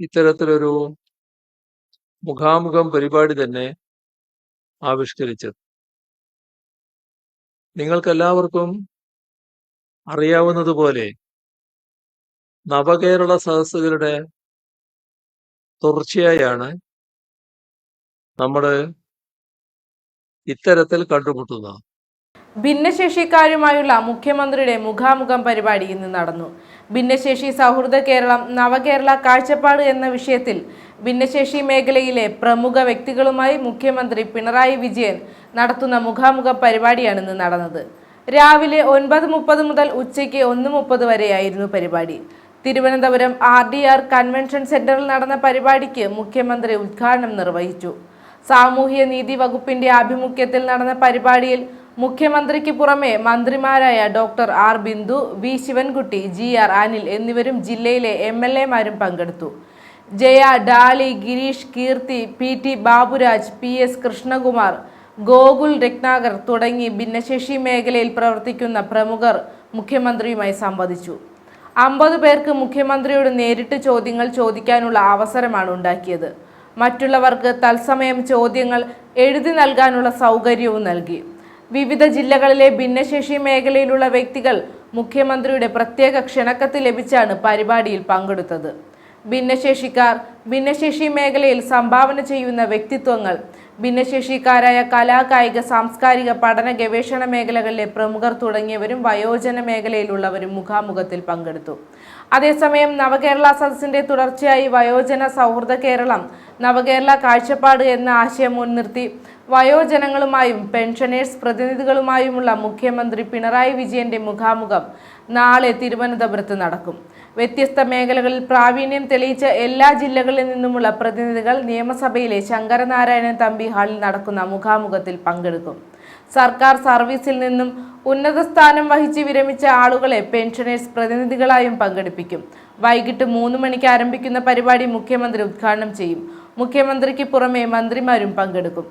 ഇത്തരത്തിലൊരു മുഖാമുഖം പരിപാടി തന്നെ ആവിഷ്കരിച്ചത്. നിങ്ങൾക്കെല്ലാവർക്കും അറിയാവുന്നതുപോലെ നവകേരള സദസ്സുകളുടെ തുടർച്ചയായാണ് നമ്മൾ ഇത്തരത്തിൽ കണ്ടുമുട്ടുന്നത്. ഭിന്നശേഷിക്കാരുമായുള്ള മുഖ്യമന്ത്രിയുടെ മുഖാമുഖം പരിപാടി ഇന്ന് നടന്നു. ഭിന്നശേഷി സൗഹൃദ കേരളം നവകേരള കാഴ്ചപ്പാട് എന്ന വിഷയത്തിൽ ഭിന്നശേഷി മേഖലയിലെ പ്രമുഖ വ്യക്തികളുമായി മുഖ്യമന്ത്രി പിണറായി വിജയൻ നടത്തുന്ന മുഖാമുഖ പരിപാടിയാണ് ഇന്ന് നടന്നത്. രാവിലെ ഒൻപത് മുപ്പത് മുതൽ ഉച്ചയ്ക്ക് ഒന്ന് മുപ്പത് വരെയായിരുന്നു പരിപാടി. Thiruvananthapuram R D R convention സെന്ററിൽ നടന്ന പരിപാടിക്ക് മുഖ്യമന്ത്രി ഉദ്ഘാടനം നിർവഹിച്ചു. സാമൂഹ്യ നീതി വകുപ്പിന്റെ ആഭിമുഖ്യത്തിൽ നടന്ന പരിപാടിയിൽ മുഖ്യമന്ത്രിക്ക് പുറമെ മന്ത്രിമാരായ doctor R Bindu V Sivankutty G R Anil എന്നിവരും ജില്ലയിലെ എം എൽ എമാരും പങ്കെടുത്തു. Jaya Dally Girish Keerthi P T Baburaj P S Krishnakumar Gokul Ratnakar തുടങ്ങി ഭിന്നശേഷി മേഖലയിൽ പ്രവർത്തിക്കുന്ന പ്രമുഖർ മുഖ്യമന്ത്രിയുമായി സംവദിച്ചു. അമ്പത് പേർക്ക് മുഖ്യമന്ത്രിയോട് നേരിട്ട് ചോദ്യങ്ങൾ ചോദിക്കാനുള്ള അവസരമാണ് ഉണ്ടാക്കിയത്. മറ്റുള്ളവർക്ക് തത്സമയം ചോദ്യങ്ങൾ എഴുതി നൽകാനുള്ള സൗകര്യവും നൽകി. വിവിധ ജില്ലകളിലെ ഭിന്നശേഷി മേഖലയിലുള്ള വ്യക്തികൾ മുഖ്യമന്ത്രിയുടെ പ്രത്യേക ക്ഷണക്കത്ത് ലഭിച്ചാണ് പരിപാടിയിൽ പങ്കെടുത്തത്. ഭിന്നശേഷിക്കാർ ഭിന്നശേഷി മേഖലയിൽ സംഭാവന ചെയ്യുന്ന വ്യക്തിത്വങ്ങൾ ഭിന്നശേഷിക്കാരായ കലാ കായിക സാംസ്കാരിക പഠന ഗവേഷണ മേഖലകളിലെ പ്രമുഖർ തുടങ്ങിയവരും വയോജന മേഖലയിലുള്ളവരും മുഖാമുഖത്തിൽ പങ്കെടുത്തു. അതേസമയം നവകേരള സദസ്സിന്റെ തുടർച്ചയായി വയോജന സൗഹൃദ കേരളം നവകേരള കാഴ്ചപ്പാട് എന്ന ആശയം മുൻനിർത്തി വയോജനങ്ങളുമായും പെൻഷനേഴ്സ് പ്രതിനിധികളുമായുമുള്ള മുഖ്യമന്ത്രി പിണറായി വിജയന്റെ മുഖാമുഖം നാളെ തിരുവനന്തപുരത്ത് നടക്കും. വ്യത്യസ്ത മേഖലകളിൽ പ്രാവീണ്യം തെളിയിച്ച എല്ലാ ജില്ലകളിൽ നിന്നുമുള്ള പ്രതിനിധികൾ നിയമസഭയിലെ ശങ്കരനാരായണൻ തമ്പി ഹാളിൽ നടക്കുന്ന മുഖാമുഖത്തിൽ പങ്കെടുക്കും. സർക്കാർ സർവീസിൽ നിന്നും ഉന്നത സ്ഥാനം വഹിച്ച് വിരമിച്ച ആളുകളെ പെൻഷനേഴ്സ് പ്രതിനിധികളായും പങ്കെടുപ്പിക്കും. വൈകിട്ട് മൂന്ന് മണിക്ക് ആരംഭിക്കുന്ന പരിപാടി മുഖ്യമന്ത്രി ഉദ്ഘാടനം ചെയ്യും. മുഖ്യമന്ത്രിക്ക് പുറമെ മന്ത്രിമാരും പങ്കെടുക്കും.